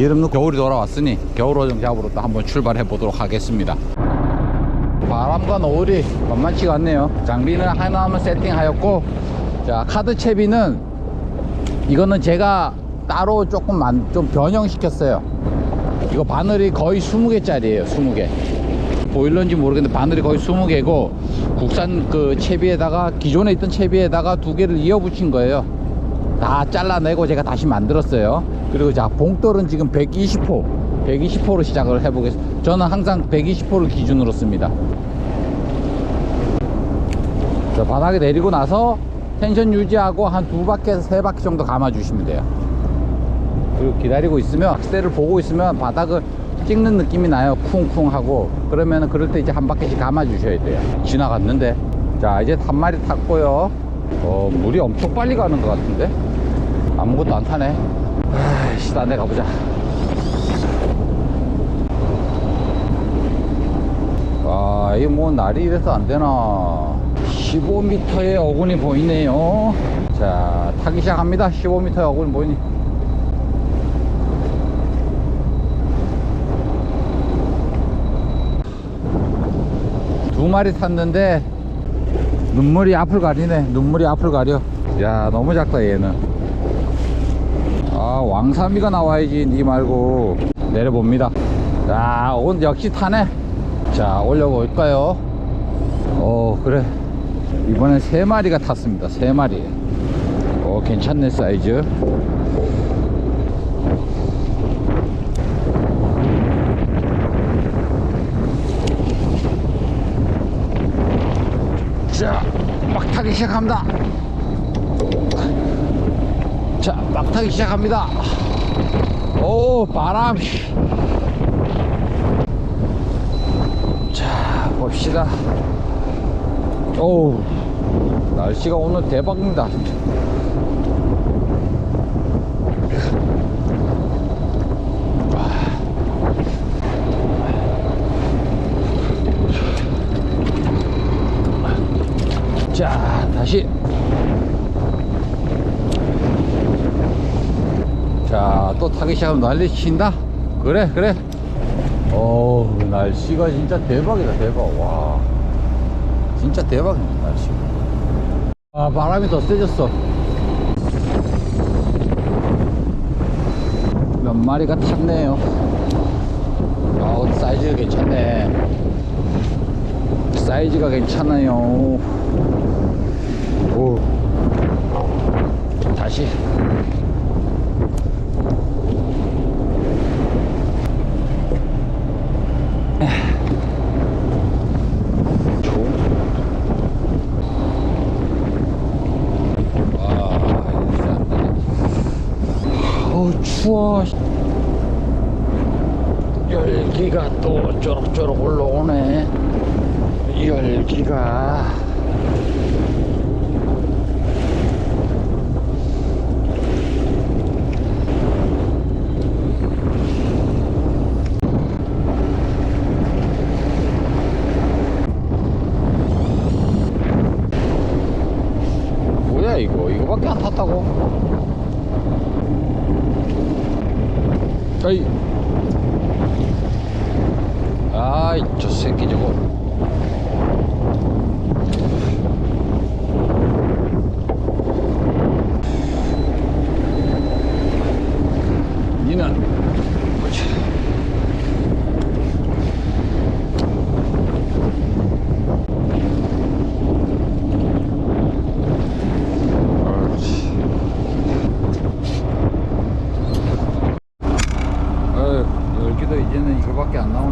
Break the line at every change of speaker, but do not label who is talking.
여름도 겨울이 돌아왔으니 겨울오정 잡으러 또 한번 출발해 보도록 하겠습니다. 바람과 노을이 만만치가 않네요. 장비는 하나만 세팅하였고 자 카드 채비는 이거는 제가 따로 조금 만, 좀 변형시켰어요. 이거 바늘이 거의 20개 짜리예요 20개. 보일러인지 모르겠는데 바늘이 거의 20개고 국산 그 채비에다가 기존에 있던 채비에다가 두 개를 이어 붙인 거예요 다 잘라내고 제가 다시 만들었어요. 그리고 자 봉돌은 지금 120호 120호로 시작을 해보겠습니다 저는 항상 120호를 기준으로 씁니다. 자, 바닥에 내리고 나서 텐션 유지하고 한 두 바퀴에서 세 바퀴 정도 감아 주시면 돼요. 그리고 기다리고 있으면 악셀을 보고 있으면 바닥을 찍는 느낌이 나요. 쿵쿵 하고. 그러면 그럴 때 이제 한 바퀴씩 감아 주셔야 돼요. 지나갔는데. 자 이제 한 마리 탔고요 어 물이 엄청 빨리 가는 것 같은데? 아무것도 안 타네. 아이씨 딴데 가보자. 아 이거 뭐 날이 이래서 안 되나. 15m의 어군이 보이네요. 자 타기 시작합니다. 15m의 어군이 보이니. 두 마리 탔는데 눈물이 앞을 가리네. 눈물이 앞을 가려. 야 너무 작다 얘는. 아 왕삼이가 나와야지 니 말고. 내려봅니다. 자 오늘 역시 타네. 자 올려볼까요? 어 그래. 이번엔 세 마리가 탔습니다. 세 마리. 어 괜찮네 사이즈 자, 막 타기 시작합니다. 자, 막 타기 시작합니다. 오, 바람. 자, 봅시다. 오, 날씨가 오늘 대박입니다. 자, 다시. 자, 또 타기 시작하면 난리 친다? 그래, 그래. 어 날씨가 진짜 대박이다, 대박. 와. 진짜 대박입니다, 날씨. 아, 바람이 더 세졌어. 몇 마리가 탔네요. 아, 사이즈가 괜찮네. 사이즈가 괜찮아요. 오. 다시. 아, 추워. 열기가 또 쪼록쪼록 올라오네. 열기가. 500밖에 안 탔다고. 아이. 아이 저 새끼 저거. 어휴,